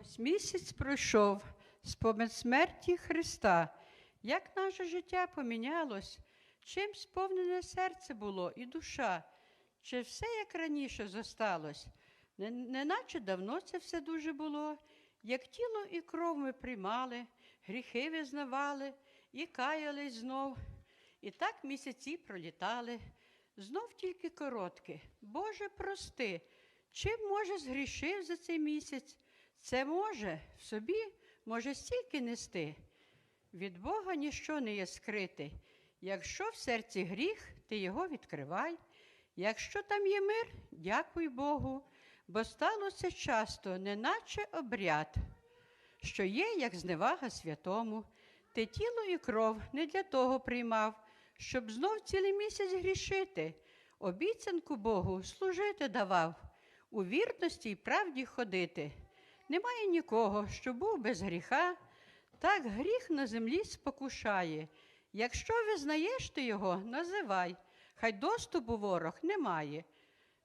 Ось місяць пройшов спомин смерті Христа. Як наше життя помінялось, чим сповнене серце було і душа, чи все як раніше зосталось, не, неначе давно це все дуже було, як тіло і кров ми приймали, гріхи визнавали і каялись знов. І так місяці пролітали, знов тільки коротке. Боже, прости, чим може згрішив за цей місяць? Це може в собі може стільки нести. Від Бога ніщо не є скрите. Якщо в серці гріх, ти його відкривай. Якщо там є мир, дякуй Богу, бо сталося часто, неначе обряд, що є, як зневага святому. Ти тіло і кров не для того приймав, щоб знов цілий місяць грішити, обіцянку Богу служити давав, у вірності й правді ходити. Немає нікого, що був без гріха, так гріх на землі спокушає. Якщо визнаєш ти його, називай, хай доступу ворог немає.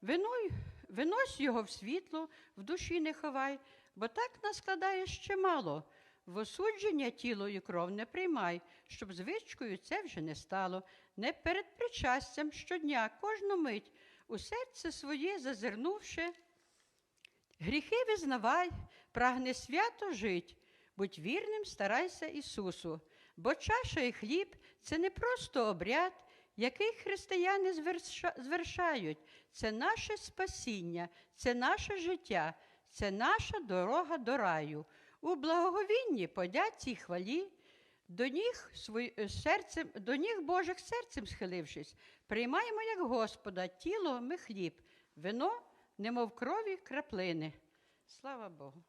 Винуй, винось його в світло, в душі не ховай, бо так наскладає ще мало. В осудження тіло і кров не приймай, щоб звичкою це вже не стало. Не перед причастям щодня, кожну мить, у серце своє зазирнувши, Гріхи визнавай, прагни свято жить, будь вірним, старайся Ісусу, бо чаша і хліб це не просто обряд, який християни звершають. Це наше спасіння, це наше життя, це наша дорога до раю. У благоговінні подяці й хвалі, до ніг, свої, е, серцем, до ніг Божих серцем схилившись, приймаємо як Господа тіло ми хліб, вино, немов крові краплини. Слава Богу.